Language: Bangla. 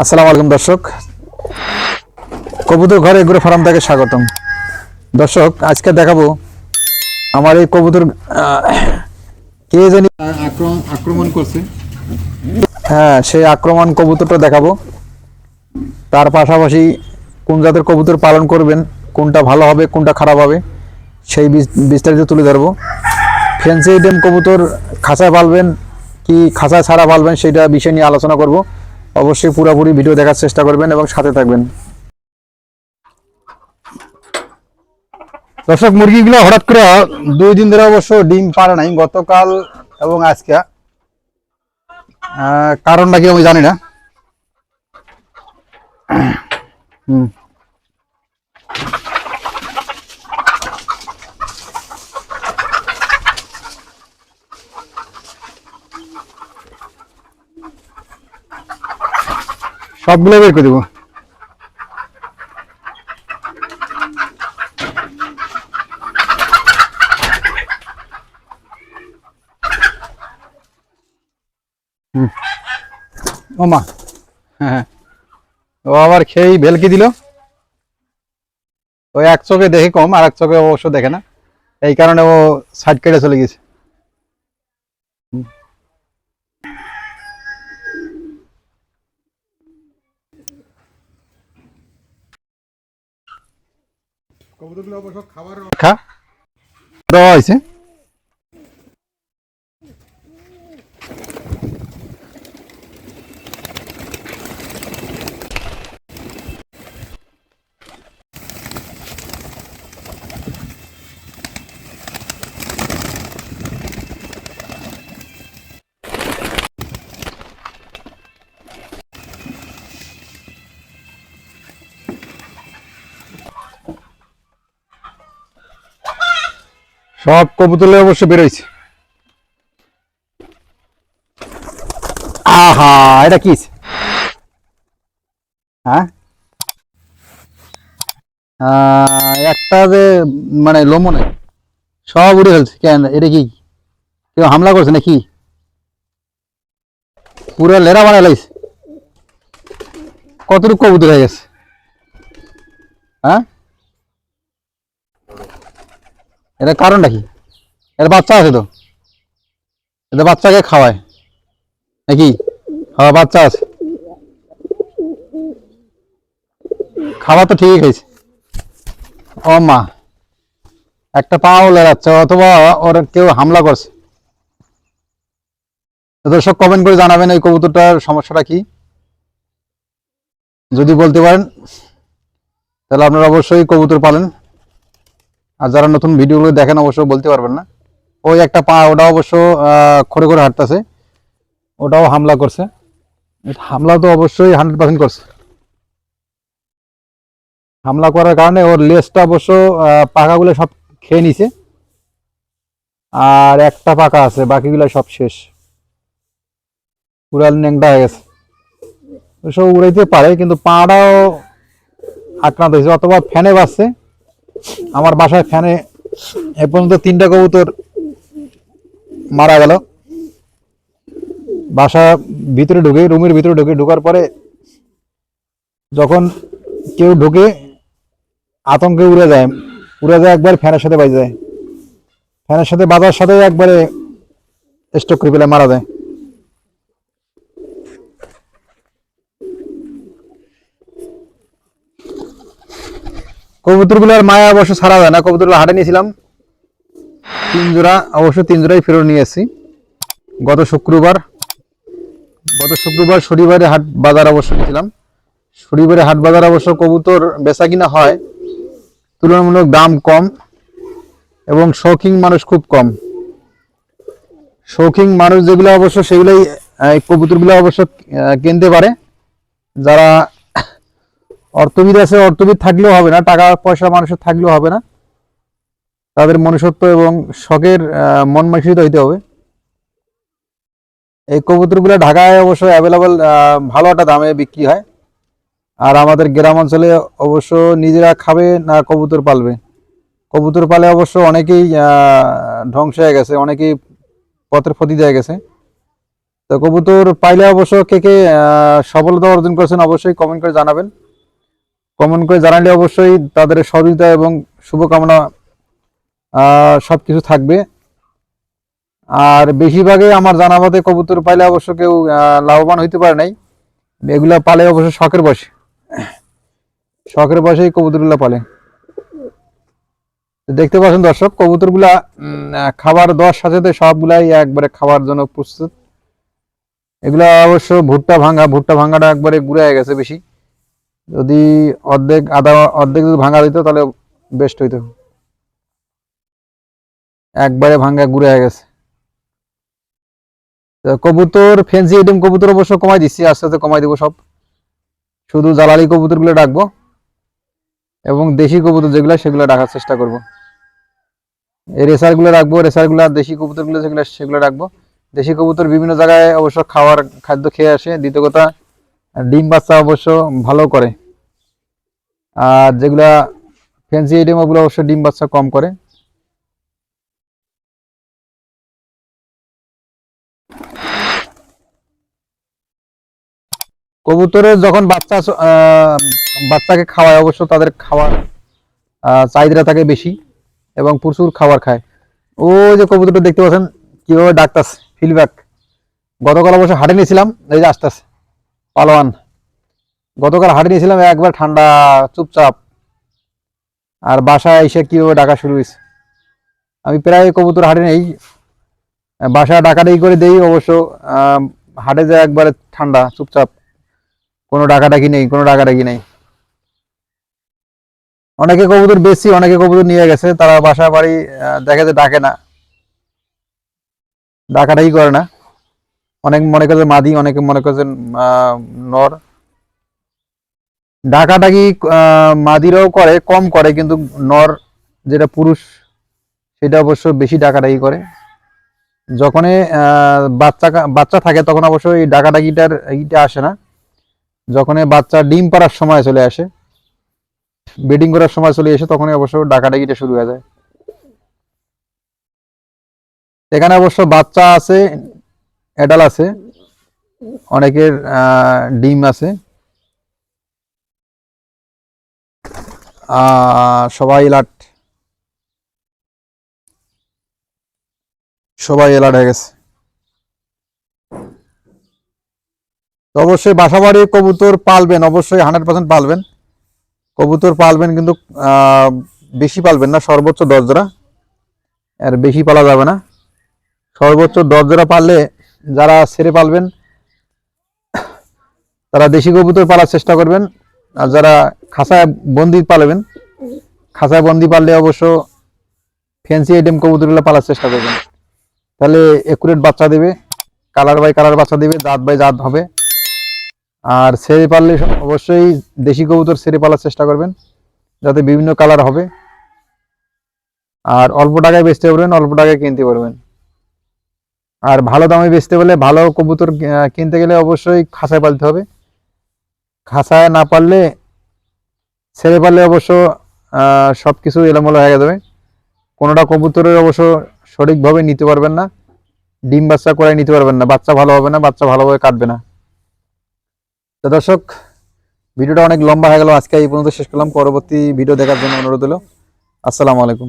আসসালামু আলাইকুম দর্শক। কবুতর ঘরে এগুলো ফার্ম থেকে স্বাগতম। দর্শক আজকে দেখাবো আমার এই কবুতর কে জানি আক্রমণ করছে। হ্যাঁ সেই আক্রমণ কবুতরটা দেখাবো। তার পাশাপাশি কোন জাতের কবুতর পালন করবেন কোনটা ভালো হবে কোনটা খারাপ হবে সেই বিস্তারিত তুলে ধরবো। ফেন্সি আইটেম কবুতর খাঁচায় পালবেন কি খাঁচা ছাড়া পালবেন সেটা বিষয় নিয়ে আলোচনা করব। অবশ্যই পুরোপুরি ভিডিও দেখার চেষ্টা করবেন এবং সাথে থাকবেন দর্শক, মুরগিগুলো হঠাৎ করে দুই দিন ধরে অবশ্য ডিম পারে নাই, গতকাল এবং আজকে কারণটা কি আমি জানি না হুম। সবগুলো বের করে দেবো। ও মা। হ্যাঁ ও আবার খেয়েই ভেলকি দিল। ওই এক চোখে দেখে কম, আর এক চোখে অবশ্য দেখে না। এই কারণে ও সাইড কেটে চলে গেছে খা। দেওয়া হয়েছে। সব কবুতলে অবশ্য বেরোইছে। আহা, এটা কি? হ্যাঁ? একটা যে মানে লোমো নেই। সব উড়ে ফেলছে। কেন এটা কি? কেউ হামলা করছে নাকি? পুরো লেরা বানায় লাইছে। কতটুকু কবুতর হয়ে গেছে? হ্যাঁ? এটা কারণটা কি? এর বাচ্চা আছে তো? এটা বাচ্চাকে খাওয়ায়। নাকি? খাওয়া বাচ্চা আছে। খাওয়া তো ঠিকই খাইছে। ও মা। একটা পাও লেড়াচ্ছে, অথবা ওর কেউ হামলা করছে। দর্শক কমেন্ট করে জানাবেন এই কবুতরটার সমস্যাটা কি? যদি বলতে পারেন, তাহলে আপনারা অবশ্যই কবুতর পালেন। আর যারা নতুন ভিডিওগুলো দেখেন, অবশ্য বলতে পারবেন না। ওই একটা পা ওটা অবশ্য খড়ে করে হাঁটতেছে। ওটাও হামলা করছে। হামলা তো অবশ্যই হান্ড্রেড পার্সেন্ট করছে। হামলা করার কারণে ওর লেজটা অবশ্য পাকাগুলো সব খেয়ে নিছে। আর একটা পাকা আছে, বাকিগুলো সব শেষ। উড়াল ন্যাংটা হয়ে গেছে। সব উড়াইতে পারে, কিন্তু পাটাও আক্রান্ত হয়েছে, অথবা ফ্যানে বাজছে। আমার বাসায় ফ্যানে এ পর্যন্ত তিনটা কবুতর মারা গেল। বাসা ভিতরে ঢুকে, রুমের ভিতরে ঢুকে, ঢোকার পরে যখন কেউ ঢুকে, আতঙ্কে উড়ে যায় উড়ে যায় একবার ফ্যানের সাথে বাজে যায়। ফ্যানের সাথে বাজার সাথে একবারে স্টক করে পেলে মারা যায়। কবুতরগুলোর মায়া অবশ্য ছাড়া যায় না। কবুতরগুলো হাটে নিয়েছিলাম। তিন জোড়া, অবশ্য তিন জোড়াই ফেরত নিয়ে এসেছি। গত শুক্রবার গত শুক্রবার শনিবারে হাট বাজার অবশ্য নিয়েছিলাম। শনিবারে হাট বাজার অবশ্য কবুতর বেচা কিনা হয়। তুলনামূলক দাম কম এবং শৌখিন মানুষ খুব কম। শৌখিন মানুষ যেগুলো অবশ্য সেগুলোই কবুতরগুলো অবশ্য কিনতে পারে। যারা অর্থবিদ আছে, অর্থবিদ থাকলেও হবে না, টাকা পয়সা মানুষের থাকলেও হবে না। তাদের মনুষ্যত্ব এবং শখের মন মানসিকতা হইতে হবে। এই কবুতরগুলো ঢাকায় অবশ্য অ্যাভেলেবল ভালো একটা দামে বিক্রি হয়। আর আমাদের গ্রাম অঞ্চলে অবশ্য নিজেরা খাবে না কবুতর পালবে। কবুতর পালে অবশ্য অনেকেই ধ্বংস হয়ে গেছে, অনেকেই পথের ক্ষতি দিয়ে গেছে। তো কবুতর পাইলে অবশ্য কে কে সফলতা অর্জন করেছেন অবশ্যই কমেন্ট করে জানাবেন। কমেন্ট করে জানালে অবশ্যই তাদের সহযোগিতা এবং শুভকামনা সব কিছু থাকবে। আর বেশিরভাগই আমার জানা মতে কবুতর পাইলে অবশ্য কেউ লাভবান হইতে পারে নাই। এগুলা পালে অবশ্য শখের বসে। শখের বসেই কবুতরগুলা পালে। দেখতে পাচ্ছেন দর্শক, কবুতরগুলা খাবার দেওয়ার সাথে সবগুলাই একবারে খাওয়ার জন্য প্রস্তুত। এগুলা অবশ্য ভুট্টা ভাঙা, ভুট্টা ভাঙাটা একবারে গুঁড়ে গেছে বেশি। যদি অর্ধেক আধা অর্ধেক যদি ভাঙা দিত তাহলে বেস্ট হইতো। একবারে ভাঙা ঘুরে হয়ে গেছে। কবুতর, ফেন্সি আইটেম কবুতর অবশ্য কমাই দিচ্ছি আস্তে আস্তে কমাই দিব সব। শুধু জ্বালালি কবুতরগুলো ডাকবো, এবং দেশি কবুতর যেগুলো, সেগুলো ডাকার চেষ্টা করব। এই রেসারগুলো রাখব রেসার রেসারগুলো, দেশি কবুতরগুলো যেগুলো, সেগুলো রাখব। দেশি কবুতর বিভিন্ন জায়গায় অবশ্য খাওয়ার খাদ্য খেয়ে আসে। দ্বিতীয় কথা ডিম বাচ্চা অবশ্য ভালো করে। আর যেগুলা ফ্যান্সি আইটেম ওগুলো অবশ্য ডিম বাচ্চা কম করে। কবুতরের যখন বাচ্চা বাচ্চাকে খাওয়ায়, অবশ্য তাদের খাওয়ার চাহিদা থাকে বেশি এবং প্রচুর খাবার খায়। ও যে কবুতরটা দেখতে পাচ্ছেন, কীভাবে ডাকতাছে ফিডব্যাক গতকাল অবশ্য হাটে নিয়েছিলাম, এই যে আসতেছে। পালোয়ান। গতকাল হাটে নিয়েছিলাম, একবার ঠান্ডা, চুপচাপ। আর বাসায় এসে কীভাবে ডাকা শুরু হয়েছে? আমি প্রায় কবুতর হাটে নেই। বাসায় ডাকাডাকি করে দেই অবশ্য হাটে যায় একবারে ঠান্ডা, চুপচাপ। কোনো ডাকাডাকি নেই, কোনো ডাকাডাকি নেই। অনেকে কবুতর বেশি অনেকে কবুতর নিয়ে গেছে। তারা বাসা বাড়ি দেখে যে ডাকে না। ডাকাডাকি করে না। অনেক মনে করছে মাদি, অনেকে মনে করছেন নর। ডাকাডাকি মাদিরাও করে, কম করে, কিন্তু নর যেটা পুরুষ, সেটা অবশ্য বেশি ডাকাডাকি করে। যখনই বাচ্চা বাচ্চা থাকে, তখন অবশ্য এই ডাকাডাকিটার এইটা আসে না। যখনই বাচ্চা ডিম পাড়ার সময় চলে আসে, ব্রিডিং করার সময় চলে এসে, তখনই অবশ্য ডাকাডাকিটা শুরু হয়ে যায়। এখানে অবশ্য বাচ্চা আছে অ্যাডাল আছে। অনেকের ডিম আছে। সবাই এলার্ট সবাই এলার্ট হয়ে গেছে। তো অবশ্যই বাসা বাড়ি কবুতর পালবেন, অবশ্যই হান্ড্রেড পার্সেন্ট পালবেন। কবুতর পালবেন কিন্তু বেশি পালবেন না, সর্বোচ্চ দশ জোড়া আর বেশি পালা যাবে না। সর্বোচ্চ দশ জোড়া পাললে যারা ছেড়ে পালবেন, তারা দেশি কবুতর পালার চেষ্টা করবেন। আর যারা খাঁচায় বন্দি পালবেন খাঁচায় বন্দি পাললে অবশ্য ফ্যান্সি আইটেম কবুতরগুলো পালার চেষ্টা করবেন। তাহলে একুরেট বাচ্চা দেবে কালার বাই কালার বাচ্চা দেবে জাত বাই জাত হবে। আর ছেড়ে পারলে অবশ্যই দেশি কবুতর ছেড়ে পালার চেষ্টা করবেন, যাতে বিভিন্ন কালার হবে। আর অল্প টাকায় বেচতে পারবেন, অল্প টাকায় কিনতে পারবেন। আর ভালো দামে বেচতে হলে ভালো কবুতর কিনতে গেলে অবশ্যই খাঁচায় পালতে হবে। খাঁচায় না পারলে ছেড়ে পারলে অবশ্য সব কিছু এলোমেলো হয়ে যাবে। কোনোটা কবুতরের অবশ্য সঠিকভাবে নিতে পারবেন না। ডিম বাচ্চা করে নিতে পারবেন না। বাচ্চা ভালো হবে না, বাচ্চা ভালোভাবে কাটবে না। তো দর্শক, ভিডিওটা অনেক লম্বা হয়ে গেল। আজকে এই পর্যন্ত শেষ করলাম। পরবর্তী ভিডিও দেখার জন্য অনুরোধ হলো। আসসালামু আলাইকুম।